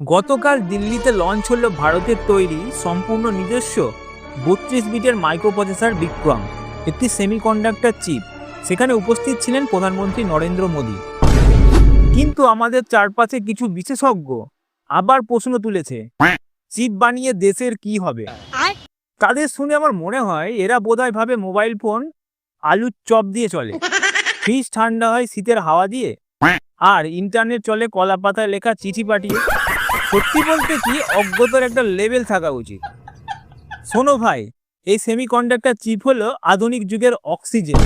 গতকাল দিল্লিতে লঞ্চ হলো ভারতের তৈরি সম্পূর্ণ নিজস্ব বত্রিশ বিটের মাইক্রোপ্রসেসর বিক্রম একটি সেমিকন্ডাক্টর চিপ সেখানে উপস্থিত ছিলেন প্রধানমন্ত্রী নরেন্দ্র মোদী। কিন্তু আমাদের চারপাশে কিছু বিশেষজ্ঞ আবার প্রশ্ন তুলেছে চিপ বানিয়ে দেশের কি হবে? তাদের শুনে আমার মনে হয় এরা বোধহয় ভাবে মোবাইল ফোন আলুর চপ দিয়ে চলে। ফ্রিজ ঠান্ডা হয় শীতের হাওয়া দিয়ে আর ইন্টারনেট চলে কলা পাতায় লেখা চিঠি পাঠিয়ে সত্যি বলতে কি, অজ্ঞতার একটা লেভেল থাকা উচিত। শোনো ভাই, এই সেমিকন্ডাক্টর চিপ হলো আধুনিক যুগের অক্সিজেন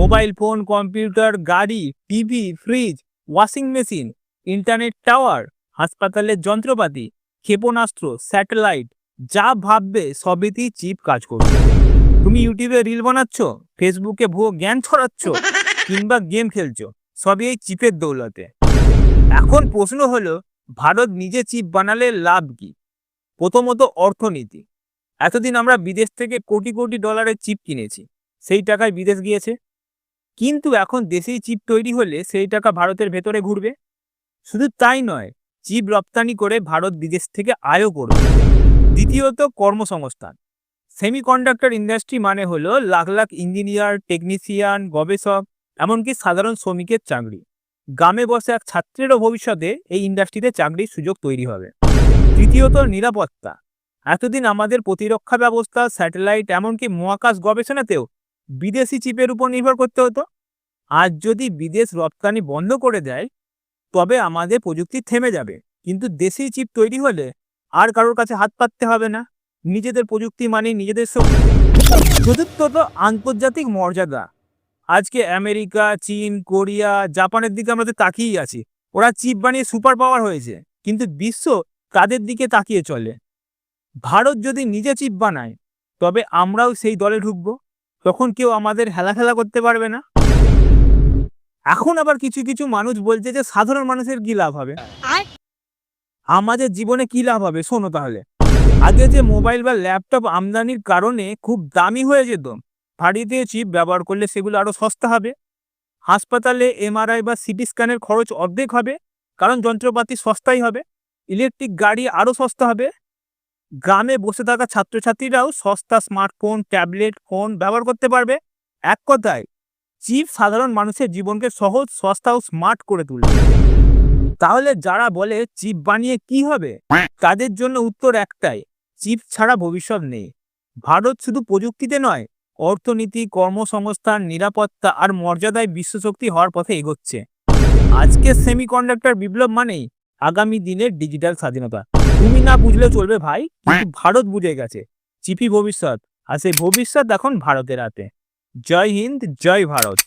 মোবাইল ফোন কম্পিউটার গাড়ি TV fridge washing machine internet tower হাসপাতালের যন্ত্রপাতি, ক্ষেপণাস্ত্র স্যাটেলাইট যা ভাববে সবেতেই চিপ কাজ করবে। তুমি ইউটিউবে রিল বানাচ্ছ ফেসবুকে ভুয়ো জ্ঞান ছড়াচ্ছ, কিংবা গেম খেলছো, সবই এই চিপের দৌলতে। এখন প্রশ্ন হলো ভারত নিজে চিপ বানালে লাভ কি? প্রথমত অর্থনীতি। এতদিন আমরা বিদেশ থেকে কোটি কোটি ডলারের চিপ কিনেছি, সেই টাকায় বিদেশ গিয়েছে। কিন্তু এখন দেশেই চিপ তৈরি হলে সেই টাকা ভারতের ভেতরে ঘুরবে। শুধু তাই নয় চিপ রপ্তানি করে ভারত বিদেশ থেকে আয়ও করবে। দ্বিতীয়ত কর্মসংস্থান। সেমিকন্ডাক্টর ইন্ডাস্ট্রি মানে হলো লাখ লাখ ইঞ্জিনিয়ার টেকনিশিয়ান গবেষক, এমনকি সাধারণ শ্রমিকের চাকরি। গ্রামে বসে এক ছাত্রেরও ভবিষ্যতে এই ইন্ডাস্ট্রিতে চাকরির সুযোগ তৈরি হবে। তৃতীয়ত, নিরাপত্তা। এতদিন আমাদের প্রতিরক্ষা ব্যবস্থা স্যাটেলাইট এমনকি মহাকাশ গবেষণাতেও বিদেশি চিপের উপর নির্ভর করতে হতো। আজ যদি বিদেশ রপ্তানি বন্ধ করে দেয়, তবে আমাদের প্রযুক্তি থেমে যাবে। কিন্তু দেশি চিপ তৈরি হলে আর কারোর কাছে হাত পাততে হবে না। নিজেদের প্রযুক্তি মানে নিজেদের চতুর্থত, আন্তর্জাতিক মর্যাদা। আজকে আমেরিকা চীন কোরিয়া জাপানের দিকে আমরা তো তাকিয়েই আছি। ওরা চিপ বানিয়ে সুপার পাওয়ার হয়েছে কিন্তু বিশ্ব কাদের দিকে তাকিয়ে চলে? ভারত যদি নিজে চিপ বানায় তবে আমরাও সেই দলে ঢুকব। তখন কেউ আমাদের হেলা খেলা করতে পারবে না। এখন আবার কিছু কিছু মানুষ বলছে যে সাধারণ মানুষের কি লাভ হবে? আমাদের জীবনে কি লাভ হবে? শোনো তাহলে। আগে যে মোবাইল বা ল্যাপটপ আমদানির কারণে খুব দামি হয়ে যেত ভারীতে চিপ ব্যবহার করলে সেগুলো আরও সস্তা হবে। হাসপাতালে এমআরআই বা সিটি স্ক্যানের খরচ অর্ধেক হবে, কারণ যন্ত্রপাতি সস্তাই হবে ইলেকট্রিক গাড়ি আরও সস্তা হবে। গ্রামে বসে থাকা ছাত্রছাত্রীরাও সস্তা স্মার্টফোন ট্যাবলেট ফোন ব্যবহার করতে পারবে। এক কথায় চিপ সাধারণ মানুষের জীবনকে সহজ, সস্তা ও স্মার্ট করে তুলবে। তাহলে যারা বলে চিপ বানিয়ে কি হবে, তাদের জন্য উত্তর একটাই চিপ ছাড়া ভবিষ্যৎ নেই। ভারত শুধু প্রযুক্তিতে নয় অর্থনীতি, কর্মসংস্থান, নিরাপত্তা আর মর্যাদায় বিশ্বশক্তি হওয়ার পথে এগোচ্ছে। আজকের সেমিকন্ডাক্টর বিপ্লব মানেই আগামী দিনের ডিজিটাল স্বাধীনতা। তুমি না বুঝলে চলবে ভাই ভারত বুঝে গেছে। চিপি ভবিষ্যৎ, আর সেই ভবিষ্যৎ এখন ভারতের হাতে। জয় হিন্দ, জয় ভারত।